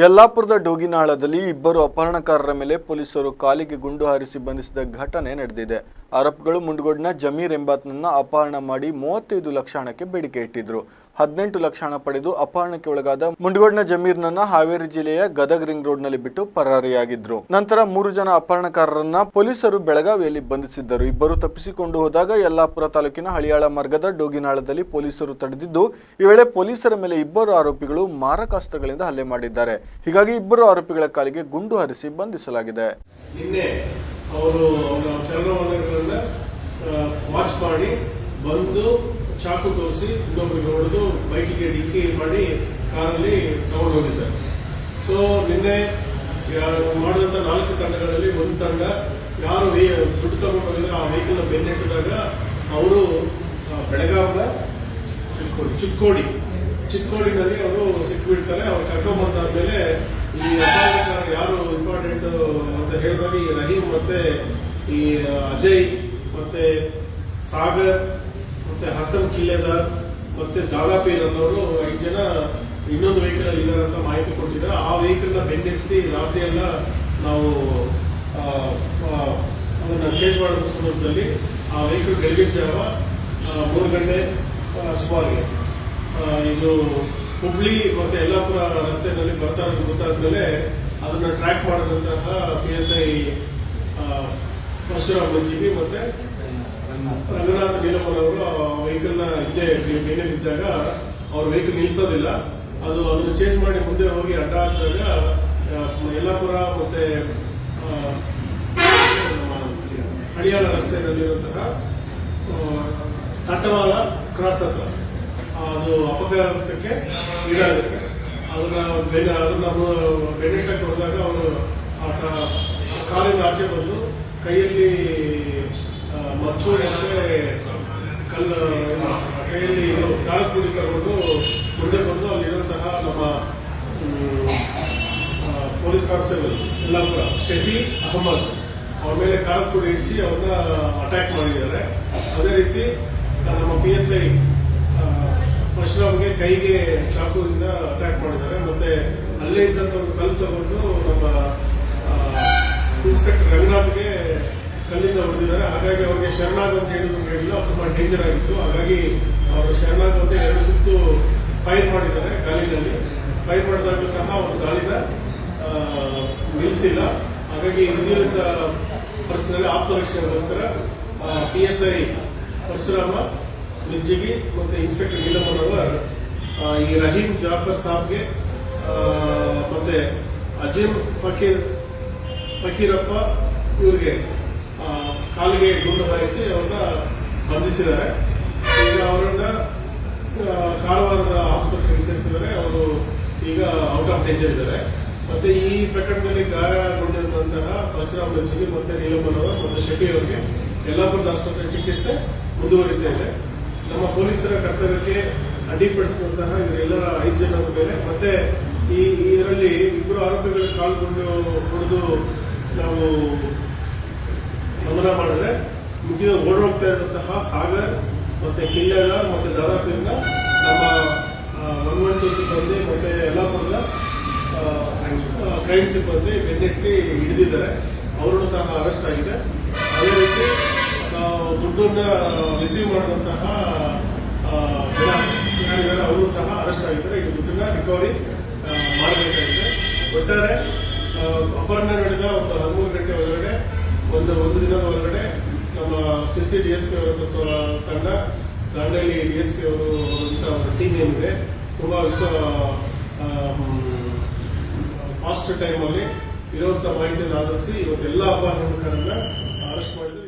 ಯಲ್ಲಾಪುರದ ಡೋಗಿನಾಳದಲ್ಲಿ ಇಬ್ಬರು ಅಪಹರಣಕಾರರ ಮೇಲೆ ಪೊಲೀಸರು ಕಾಲಿಗೆ ಗುಂಡು ಹಾರಿಸಿ ಬಂಧಿಸಿದ ಘಟನೆ ನಡೆದಿದೆ. ಆರೋಪಿಗಳು ಮುಂಡಗೋಡ್ನ ಜಮೀರ್ ಎಂಬಾತನನ್ನ ಅಪಹರಣ ಮಾಡಿ ಮೂವತ್ತೈದು ಲಕ್ಷ ಹಣಕ್ಕೆ ಬೇಡಿಕೆ ಇಟ್ಟಿದ್ರು. ಹದಿನೆಂಟು ಲಕ್ಷ ಹಣ ಪಡೆದು ಅಪಹರಣಕ್ಕೆ ಒಳಗಾದ ಮುಂಡಗೋಡ್ನ ಜಮೀರ್ನನ್ನ ಹಾವೇರಿ ಜಿಲ್ಲೆಯ ಗದಗ್ ರಿಂಗ್ ರೋಡ್ನಲ್ಲಿ ಬಿಟ್ಟು ಪರಾರಿಯಾಗಿದ್ರು. ನಂತರ ಮೂರು ಜನ ಅಪಹರಣಕಾರರನ್ನ ಪೊಲೀಸರು ಬೆಳಗಾವಿಯಲ್ಲಿ ಬಂಧಿಸಿದ್ದರು. ಇಬ್ಬರು ತಪ್ಪಿಸಿಕೊಂಡು ಹೋದಾಗ ಯಲ್ಲಾಪುರ ತಾಲೂಕಿನ ಹಳಿಯಾಳ ಮಾರ್ಗದ ಡೋಗಿನಾಳದಲ್ಲಿ ಪೊಲೀಸರು ತಡೆದಿದ್ದು, ಈ ವೇಳೆ ಪೊಲೀಸರ ಮೇಲೆ ಇಬ್ಬರು ಆರೋಪಿಗಳು ಮಾರಕಾಸ್ತ್ರಗಳಿಂದ ಹಲ್ಲೆ ಮಾಡಿದ್ದಾರೆ. ಹೀಗಾಗಿ ಇಬ್ಬರು ಆರೋಪಿಗಳ ಕಾಲಿಗೆ ಗುಂಡು ಹರಿಸಿ ಬಂಧಿಸಲಾಗಿದೆ. ಅವರು ಮಾಡಿ ಬಂದು ಚಾಕು ತೋರಿಸಿ ಇನ್ನೊಬ್ಬರಿಗೆ ಹೊಡೆದು ಬೈಕಿಗೆ ಡಿಕ್ಕಿ ಮಾಡಿ ಕಾರಲ್ಲಿ ತಗೊಂಡು ಹೋಗಿದ್ದಾರೆ. ಸೊ ನಿನ್ನೆ ಮಾಡಿದಂಥ ನಾಲ್ಕು ತಂಡಗಳಲ್ಲಿ ಒಂದು ತಂಡ ಯಾರು ವೇ ದುಡ್ಡು ತಗೊಂಡು ಹೋಗಿದ್ರೆ ಆ ವೆಹಿಕಲ್ನ ಬೆನ್ನೆಟ್ಟಿದಾಗ ಅವರು ಬೆಳಗಾವಿನ ಚಿಕ್ಕೋಡಿ ಚಿಕ್ಕೋಡಿ. ಚಿಕ್ಕೋಡಿನಲ್ಲಿ ಅವರು ಸಿಕ್ಬಿಡ್ತಾರೆ, ಅವ್ರು ಕರ್ಕೊಂಡ್ಬಂದಾದ್ಮೇಲೆ ಈ ಅಪರಾಧಕಾರ ಯಾರು ಇಂಪಾರ್ಟೆಂಟ್ ಅಂತ ಹೇಳಿದಾಗ ಈ ರಹೀಮ್ ಮತ್ತೆ ಈ ಅಜಯ್ ಮತ್ತೆ ಸಾಗರ್ ಮತ್ತೆ ಹಸನ್ ಕಿಲ್ಲೆದಾರ್ ಮತ್ತೆ ದಾದಾಪೀರ್ ಅನ್ನೋರು ಐದು ಜನ ಇನ್ನೊಂದು ವೆಹಿಕಲ್ ಇದ್ದಾರೆ ಅಂತ ಮಾಹಿತಿ ಕೊಟ್ಟಿದ್ದಾರೆ. ಆ ವೆಹಿಕಲ್ನ ಬೆನ್ನೆತ್ತಿ ರಾತ್ರಿ ಎಲ್ಲ ನಾವು ಅದನ್ನು ಚೇಂಜ್ ಮಾಡುವ ಸಂದರ್ಭದಲ್ಲಿ ಆ ವೆಹಿಕಲ್ ಬೆಳಗಿನ ಜಾವ ಮೂರು ಗಂಟೆ ಸುಮಾರಿಗೆ. ಇದು ಹುಬ್ಳಿ ಮತ್ತೆ ಯಲ್ಲಾಪುರ ರಸ್ತೆಯಲ್ಲಿ ಬರ್ತಾ ಇರೋದು ಗೊತ್ತಾದ್ಮೇಲೆ ಅದನ್ನ ಟ್ರ್ಯಾಕ್ ಮಾಡಿದಂತಹ P S I Parashuram Manjigi ಮತ್ತೆ ರಂಗನಾಥ್ ನೀಲಮಲ್ ಅವರು ವೆಹಿಕಲ್ನ ಹಿಂದೆ ಬಿದ್ದಾಗ ಅವ್ರ ವೆಹಿಕಲ್ ನಿಲ್ಸೋದಿಲ್ಲ. ಅದು ಅದನ್ನು ಚೇಸ್ ಮಾಡಿ ಮುಂದೆ ಹೋಗಿ ಅಡ್ಡ ಹಾಕಿದಾಗ ಯಲ್ಲಾಪುರ ಮತ್ತೆ ಹಳಿಯಾಳ ರಸ್ತೆಯಲ್ಲಿರುವಂತಹ ತಟ್ಟವಾಲ ಕ್ರಾಸ್ ಹತ್ರ. ಅದು ಅಪಘಾತಕ್ಕೆ ಈಡಾಗುತ್ತೆ. ಅದನ್ನ ಬೆನ್ನ, ಅದನ್ನ ಬೆನ್ನೆಷ್ಟಕ್ಕೆ ಹೋದಾಗ ಅವರು ಆ ಕಾಲಿಂದ ಆಚೆ ಬಂದು ಕೈಯಲ್ಲಿ ಮಚ್ಚು ಮತ್ತೆ ಕಲ್ಲು, ಕೈಯಲ್ಲಿ ಕಾಲು ಕುಡಿ ತಗೊಂಡು ಮುಂದೆ ಬಂದು ಅಲ್ಲಿರುವಂತಹ ನಮ್ಮ ಪೊಲೀಸ್ ಕಾನ್ಸ್ಟೇಬಲ್ ಯಲ್ಲಾಪುರ ಶಫಿ, ಅಹಮದ್, ಅವ್ರ ಮೇಲೆ ಕಾಲು ಕುಡಿ ಇರಿಸಿ ಅವ್ರನ್ನ ಅಟ್ಯಾಕ್ ಮಾಡಿದ್ದಾರೆ. ಅದೇ ರೀತಿ ನಮ್ಮ ಪಿ ಎಸ್ ಐ ಪರಶುರಾಮ್ಗೆ ಕೈಗೆ ಚಾಕುವಿಂದ ಅಟ್ಯಾಕ್ ಮಾಡಿದ್ದಾರೆ. ಮತ್ತೆ ಅಲ್ಲೇ ಇದ್ದಂಥ ಒಂದು ಕಲ್ಲು ತಗೊಂಡು ನಮ್ಮ ಇನ್ಸ್ಪೆಕ್ಟರ್ ರಂಗನಾಥ್ಗೆ ಕಲ್ಲಿಂದ ಹೊಡೆದಿದ್ದಾರೆ ಹಾಗಾಗಿ ಅವ್ರಿಗೆ ಶರಣಾಗ್ ಅಂತ ಹೇಳಿದ್ರು ಅದು ತುಂಬಾ ಡೇಂಜರ್ ಆಗಿತ್ತು. ಹಾಗಾಗಿ ಅವರು ಶರಣಾಗ್ ಅಂತ ಎರಡು ಸುತ್ತು ಫೈರ್ ಮಾಡಿದ್ದಾರೆ ಗಾಲಿನಲ್ಲಿ. ಫೈರ್ ಮಾಡಿದಾಗ ಸಹ ಅವರು ಗಾಲಿನ ನಿಲ್ಲಿಸಿಲ್ಲ. ಹಾಗಾಗಿ ವಿಧಿಲಿಂದ ಪರಿಸ್ಥಿತಿಯಲ್ಲಿ ಆತ್ಮರಕ್ಷಣೆಗೋಸ್ಕರ P S I Parashuram, Mirjagi ಮತ್ತು ಇನ್ಸ್ಪೆಕ್ಟರ್ ನೀಲಮ್ಮನವರ್ ಈ ರಹೀಮ್ ಜಾಫರ್ ಸಾಬ್ಗೆ ಮತ್ತು ಅಜಿಮ್ ಫಕೀರ್, ಫಕೀರಪ್ಪ ಇವ್ರಿಗೆ ಕಾಲಿಗೆ ಗುಂಡು ಹಾಯಿಸಿ ಅವ್ರನ್ನ ಬಂಧಿಸಿದ್ದಾರೆ. ಈಗ ಅವರನ್ನ ಕಾರವಾರದ ಆಸ್ಪತ್ರೆಗೆ ಸೇರಿಸಿದ್ದಾರೆ ಅವರು ಈಗ ಔಟ್ ಆಫ್ ಡೇಂಜರ್ ಇದ್ದಾರೆ. ಮತ್ತೆ ಈ ಪ್ರಕರಣದಲ್ಲಿ ಗಾಯಗೊಂಡಿರುವಂತಹ ಪರಶುರಾಮ್ ರಂಜಿಗೆ ಮತ್ತೆ ನೀಲಮ್ಮನ್ ಅವರು, ಮತ್ತು ಶೆಟ್ಟಿ ಅವರಿಗೆ ಯಲ್ಲಾಪುರದ ಆಸ್ಪತ್ರೆ ಚಿಕಿತ್ಸೆ ಮುಂದುವರಿತಾ ಇದೆ. ನಮ್ಮ ಪೊಲೀಸರ ಕರ್ತವ್ಯಕ್ಕೆ ಅಡ್ಡಿಪಡಿಸಿದಂತಹ ಇವರೆಲ್ಲರ ಐದು ಜನರ ಮೇಲೆ ಮತ್ತೆ ಈ ಇದರಲ್ಲಿ ಇಬ್ಬರು ಆರೋಪಿಗಳು ಕಾಲ್ಗೊಂಡು ಹೊಡೆದು ನಾವು ಮುಗಿದ ಓಡೋಗ್ತಾ ಇರುವಂತಹ ಸಾಗರ್ ಮತ್ತೆ ಕಿಲ್ಲೆದಾರ್ ಮತ್ತೆ ದಾದಾಪುರಿಂದ ನಮ್ಮ ಒನ್ ಒನ್ ಸಿಬ್ಬಂದಿ ಮತ್ತೆ ಯಲ್ಲಾಪುರದ ಕ್ರೈಮ್ ಸಿಬ್ಬಂದಿ ಬೆನ್ನೆಟ್ಟಿ ಹಿಡಿದಿದ್ದಾರೆ. ಅವರು ಸಹ ಅರೆಸ್ಟ್ ಆಗಿದೆ. ಅದೇ ರೀತಿ ದುಡ್ಡನ್ನ ರಿಸೀವ್ ಮಾಡಿದಂತಹ ಜನ ಅವರು ಸಹ ಅರೆಸ್ಟ್ ಆಗಿದ್ದಾರೆ. ಈ ದುಡ್ಡನ್ನ ರಿಕವರಿ ಮಾಡಬೇಕಾಗಿದೆ. ಒಟ್ಟಾರೆ ಅಪಹರಣ ನಡೆದ ಒಂದು ಹದಿಮೂರು ಗಂಟೆ ಒಳಗಡೆ, ಒಂದು ಒಂದು ದಿನದ ಒಳಗಡೆ C C D S P ಅವರ ತಂಡ, ದಾಂಡೇಲಿ ಡಿ ಎಸ್ ಪಿ ಅವರು ಅಂತ ಟೀಮ್ ಏನಿದೆ, ತುಂಬ ವಿಶ್ವ ಫಾಸ್ಟ್ ಟೈಮಲ್ಲಿ ಇರುವಂಥ ಮಾಹಿತಿಯನ್ನು ಆಧರಿಸಿ ಇವತ್ತೆಲ್ಲ ಅಪಾರ್ಟ್ಮೆಂಟ್ಗಳನ್ನು ಅರೆಸ್ಟ್ ಮಾಡಿದ್ರು.